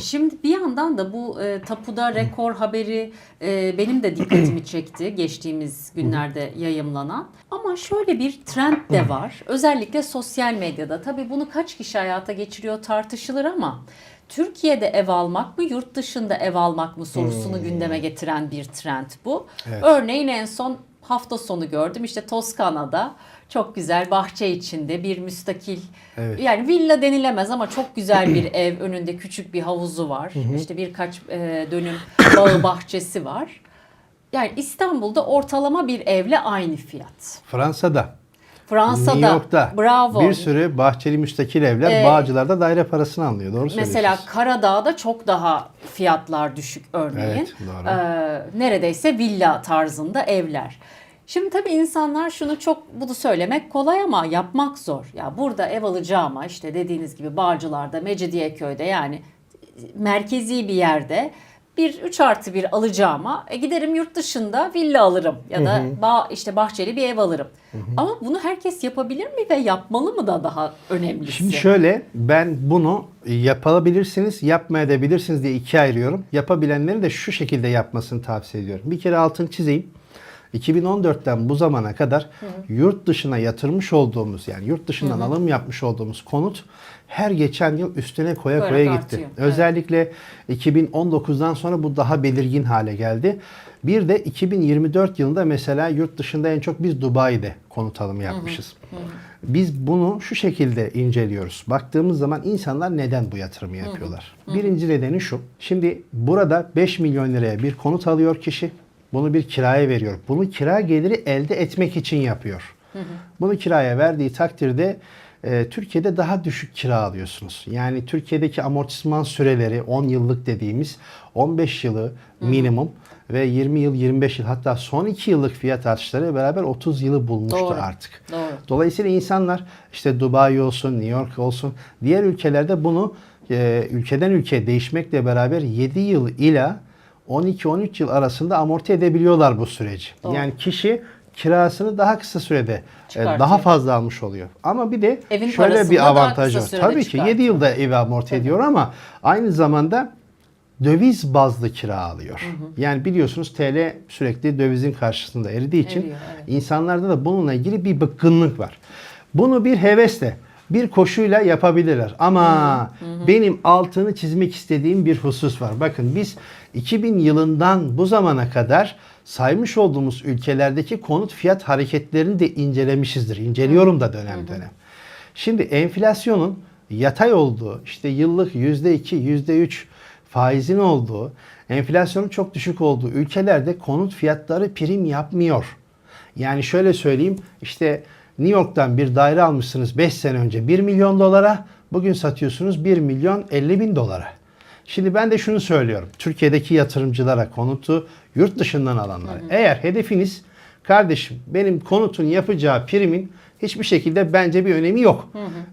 Şimdi bir yandan da bu e, tapuda rekor haberi e, benim de dikkatimi çekti geçtiğimiz günlerde yayımlanan. Ama şöyle bir trend de var. Özellikle sosyal medyada. Tabii bunu kaç kişi hayata geçiriyor tartışılır ama Türkiye'de ev almak mı, yurt dışında ev almak mı sorusunu gündeme getiren bir trend bu. Evet. Örneğin en son hafta sonu gördüm. İşte Toskana'da çok güzel bahçe içinde bir müstakil Evet. yani villa denilemez ama çok güzel bir ev önünde küçük bir havuzu var. İşte birkaç e, dönüm bağı bahçesi var. Yani İstanbul'da ortalama bir evle aynı fiyat. Fransa'da, Fransa'da New York'ta bravo. bir sürü bahçeli müstakil evler Ee, Bağcılar'da daire parasını alıyor. Doğru Mesela söylüyorsunuz. Karadağ'da çok daha fiyatlar düşük örneğin. Evet, doğru. Ee, neredeyse villa tarzında evler. Şimdi tabii insanlar şunu çok bunu söylemek kolay ama yapmak zor. Ya burada ev alacağıma işte dediğiniz gibi Bağcılar'da, Mecidiyeköy'de yani merkezi bir yerde bir 3 artı bir alacağıma e, giderim yurt dışında villa alırım ya da bağ, işte bahçeli bir ev alırım. Ama bunu herkes yapabilir mi ve yapmalı mı da daha önemlisi? Şimdi şöyle ben bunu yapabilirsiniz, yapmayabilirsiniz diye ikiye ayırıyorum. Yapabilenlerin de şu şekilde yapmasını tavsiye ediyorum. Bir kere altını çizeyim. 2014'ten bu zamana kadar yurt dışına yatırmış olduğumuz yani yurt dışından alım yapmış olduğumuz konut her geçen yıl üstüne koya Koyarak koya gitti. artıyor. Evet. Özellikle 2019'dan sonra bu daha belirgin hale geldi. Bir de 2024 yılında mesela yurt dışında en çok biz Dubai'de konut alımı yapmışız. Biz bunu şu şekilde inceliyoruz. Baktığımız zaman insanlar neden bu yatırımı yapıyorlar? Birinci nedeni şu. Şimdi burada 5 milyon liraya bir konut alıyor kişi. Bunu bir kiraya veriyor. Bunu kira geliri elde etmek için yapıyor. Bunu kiraya verdiği takdirde e, Türkiye'de daha düşük kira alıyorsunuz. Yani Türkiye'deki amortisman süreleri 10 yıllık dediğimiz 15 yılı minimum ve 20 yıl 25 yıl hatta son 2 yıllık fiyat artışları beraber 30 yılı bulmuştu Doğru. artık. Doğru. Dolayısıyla insanlar işte Dubai olsun, New York olsun diğer ülkelerde bunu e, ülkeden ülkeye değişmekle beraber 7 yıl ila 12-13 yıl arasında amorti edebiliyorlar bu süreci. Doğru. Yani kişi kirasını daha kısa sürede e, Çıkartıyor. daha fazla almış oluyor. Ama bir de Evin şöyle bir avantaj var. Tabii ki 7 çıkartıyor. yılda evi amorti ediyor ama aynı zamanda döviz bazlı kira alıyor. Yani biliyorsunuz TL sürekli dövizin karşısında eridiği için Eriyor, evet. insanlarda da bununla ilgili bir bıkkınlık var. Bunu bir hevesle, bir koşuyla yapabilirler. Ama benim altını çizmek istediğim bir husus var. Bakın biz 2000 yılından bu zamana kadar saymış olduğumuz ülkelerdeki konut fiyat hareketlerini de incelemişizdir. İnceliyorum da dönem dönem. Şimdi enflasyonun yatay olduğu, işte yıllık %2, %3 faizin olduğu, enflasyonun çok düşük olduğu ülkelerde konut fiyatları prim yapmıyor. Yani şöyle söyleyeyim, işte New York'tan bir daire almışsınız 5 sene önce 1 milyon dolara, bugün satıyorsunuz 1 milyon 50 bin dolara. Şimdi ben de şunu söylüyorum. Türkiye'deki yatırımcılara, konutu yurt dışından alanlara. Eğer hedefiniz kardeşim benim konutun yapacağı primin hiçbir şekilde bence bir önemi yok.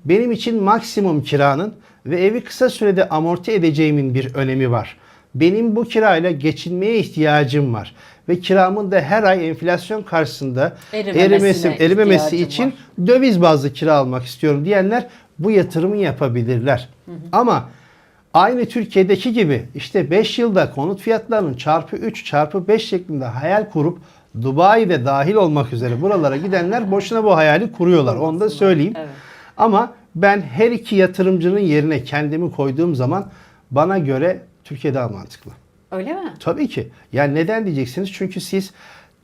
Benim için maksimum kiranın ve evi kısa sürede amorti edeceğimin bir önemi var. Benim bu kirayla geçinmeye ihtiyacım var. Ve kiramın da her ay enflasyon karşısında erimesi, erimemesi için var. döviz bazlı kira almak istiyorum diyenler bu yatırımı yapabilirler. Ama aynı Türkiye'deki gibi işte 5 yılda konut fiyatlarının çarpı 3 çarpı 5 şeklinde hayal kurup Dubai'de dahil olmak üzere buralara gidenler boşuna bu hayali kuruyorlar. Onu da söyleyeyim. Evet. Ama ben her iki yatırımcının yerine kendimi koyduğum zaman bana göre Türkiye daha mantıklı. Öyle mi? Tabii ki. Yani neden diyeceksiniz? Çünkü siz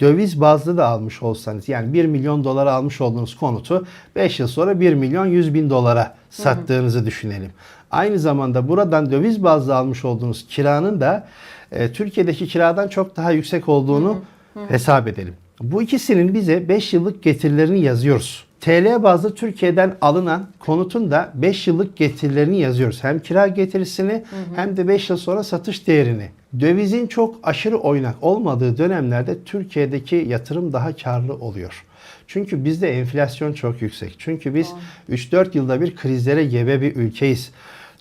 döviz bazlı da almış olsanız yani 1 milyon dolara almış olduğunuz konutu 5 yıl sonra 1 milyon 100 bin dolara sattığınızı düşünelim. Aynı zamanda buradan döviz bazlı almış olduğunuz kiranın da e, Türkiye'deki kiradan çok daha yüksek olduğunu hesap edelim. Bu ikisinin bize 5 yıllık getirilerini yazıyoruz. TL bazlı Türkiye'den alınan konutun da 5 yıllık getirilerini yazıyoruz. Hem kira getirisini hem de 5 yıl sonra satış değerini. Dövizin çok aşırı oynak olmadığı dönemlerde Türkiye'deki yatırım daha karlı oluyor. Çünkü bizde enflasyon çok yüksek. Çünkü biz 3-4 yılda bir krizlere gebe bir ülkeyiz.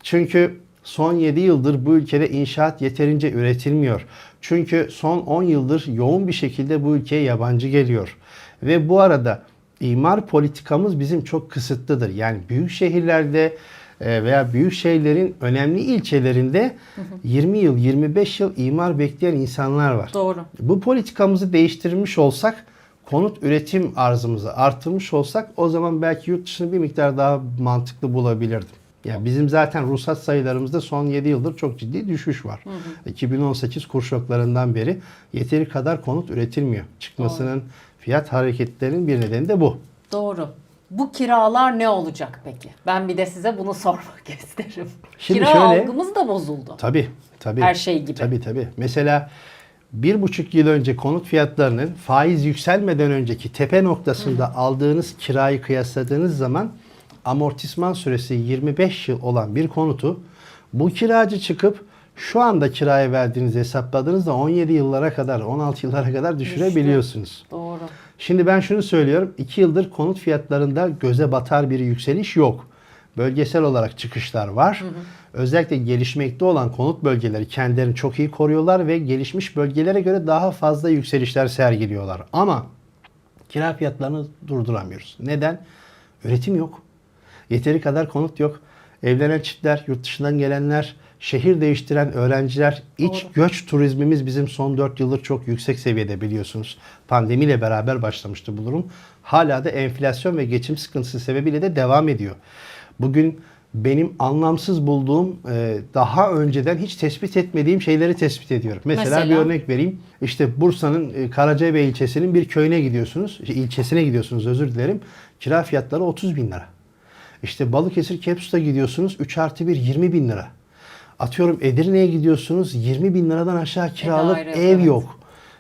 Çünkü son 7 yıldır bu ülkede inşaat yeterince üretilmiyor. Çünkü son 10 yıldır yoğun bir şekilde bu ülkeye yabancı geliyor. Ve bu arada imar politikamız bizim çok kısıtlıdır. Yani büyük şehirlerde e, veya büyük şehirlerin önemli ilçelerinde 20 yıl, 25 yıl imar bekleyen insanlar var. Doğru. Bu politikamızı değiştirmiş olsak, konut üretim arzımızı artırmış olsak o zaman belki yurt dışını bir miktar daha mantıklı bulabilirdim. Ya bizim zaten ruhsat sayılarımızda son 7 yıldır çok ciddi düşüş var. 2018 kur şoklarından beri yeteri kadar konut üretilmiyor. Çıkmasının fiyat hareketlerinin bir nedeni de bu. Doğru. Bu kiralar ne olacak peki? Ben bir de size bunu sormak isterim. Şimdi Kira şöyle- algımız da bozuldu. Tabii, tabii. Her şey gibi. Tabii tabii. Mesela bir buçuk yıl önce konut fiyatlarının faiz yükselmeden önceki tepe noktasında aldığınız kirayı kıyasladığınız zaman amortisman süresi 25 yıl olan bir konutu bu kiracı çıkıp şu anda kiraya verdiğiniz hesapladığınızda 17 yıllara kadar 16 yıllara kadar düşürebiliyorsunuz. Doğru. Şimdi ben şunu söylüyorum. 2 yıldır konut fiyatlarında göze batar bir yükseliş yok. Bölgesel olarak çıkışlar var. Özellikle gelişmekte olan konut bölgeleri kendilerini çok iyi koruyorlar ve gelişmiş bölgelere göre daha fazla yükselişler sergiliyorlar. Ama kira fiyatlarını durduramıyoruz. Neden? Üretim yok. Yeteri kadar konut yok. Evlenen çiftler, yurt dışından gelenler, şehir değiştiren öğrenciler, iç Doğru. göç turizmimiz bizim son 4 yıldır çok yüksek seviyede biliyorsunuz. Pandemiyle beraber başlamıştı bu durum. Hala da enflasyon ve geçim sıkıntısı sebebiyle de devam ediyor. Bugün benim anlamsız bulduğum, e, daha önceden hiç tespit etmediğim şeyleri tespit ediyorum. Mesela, Mesela? bir örnek vereyim. İşte Bursa'nın e, Karacabey ilçesinin bir köyüne gidiyorsunuz. ilçesine gidiyorsunuz özür dilerim. Kira fiyatları 30 bin lira. İşte Balıkesir Kepsut'a gidiyorsunuz 3 artı 1 20 bin lira. Atıyorum Edirne'ye gidiyorsunuz 20 bin liradan aşağı kiralık daire yok, ev evet. yok.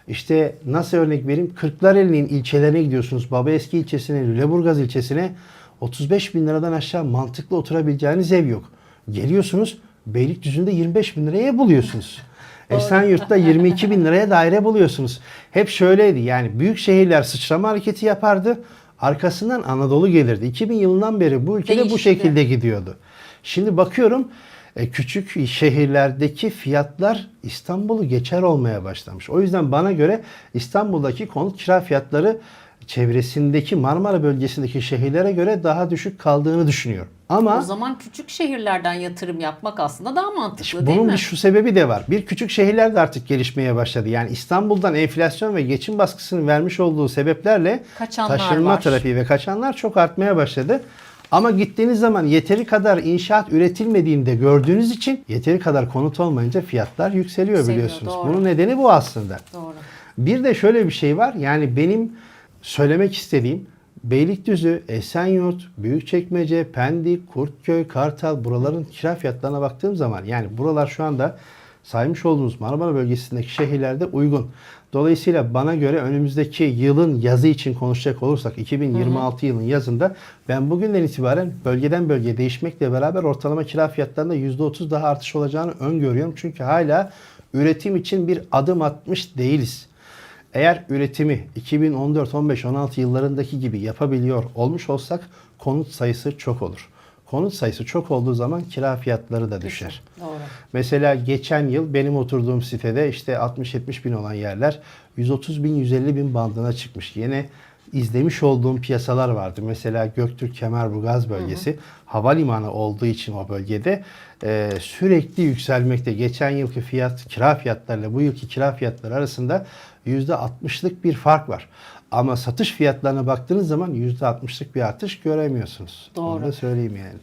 İşte nasıl örnek vereyim? Kırklareli'nin ilçelerine gidiyorsunuz. Babaeski ilçesine, Lüleburgaz ilçesine 35 bin liradan aşağı mantıklı oturabileceğiniz ev yok. Geliyorsunuz Beylikdüzü'nde 25 bin liraya buluyorsunuz. Esenyurt'ta 22 bin liraya daire buluyorsunuz. Hep şöyleydi yani büyük şehirler sıçrama hareketi yapardı. Arkasından Anadolu gelirdi. 2000 yılından beri bu ülkede bu Değişti. şekilde gidiyordu. Şimdi bakıyorum e, küçük şehirlerdeki fiyatlar İstanbul'u geçer olmaya başlamış. O yüzden bana göre İstanbul'daki konut kira fiyatları çevresindeki Marmara bölgesindeki şehirlere göre daha düşük kaldığını düşünüyorum. Ama O zaman küçük şehirlerden yatırım yapmak aslında daha mantıklı işte değil bunun mi? bir şu sebebi de var. Bir küçük şehirler de artık gelişmeye başladı. Yani İstanbul'dan enflasyon ve geçim baskısının vermiş olduğu sebeplerle Kaçanlar taşınma var. trafiği ve kaçanlar çok artmaya başladı. Ama gittiğiniz zaman yeteri kadar inşaat üretilmediğinde gördüğünüz için yeteri kadar konut olmayınca fiyatlar yükseliyor Yükseliyor, biliyorsunuz. doğru. Bunun nedeni bu aslında. Doğru. Bir de şöyle bir şey var. Yani benim söylemek istediğim Beylikdüzü, Esenyurt, Büyükçekmece, Pendik, Kurtköy, Kartal buraların kira fiyatlarına baktığım zaman yani buralar şu anda saymış olduğunuz Marmara bölgesindeki şehirlerde uygun. Dolayısıyla bana göre önümüzdeki yılın yazı için konuşacak olursak 2026 yılın yazında ben bugünden itibaren bölgeden bölgeye değişmekle beraber ortalama kira fiyatlarında %30 daha artış olacağını öngörüyorum. Çünkü hala üretim için bir adım atmış değiliz. Eğer üretimi 2014, 15, 16 yıllarındaki gibi yapabiliyor olmuş olsak konut sayısı çok olur. Konut sayısı çok olduğu zaman kira fiyatları da düşer. Doğru. Mesela geçen yıl benim oturduğum sitede işte 60-70 bin olan yerler 130 bin 150 bin bandına çıkmış. Yine izlemiş olduğum piyasalar vardı. Mesela Göktürk Kemerburgaz bölgesi havalimanı olduğu için o bölgede e, sürekli yükselmekte. Geçen yılki fiyat kira fiyatlarıyla bu yılki kira fiyatları arasında %60'lık bir fark var. Ama satış fiyatlarına baktığınız zaman %60'lık bir artış göremiyorsunuz. Onu Doğru. da söyleyeyim yani.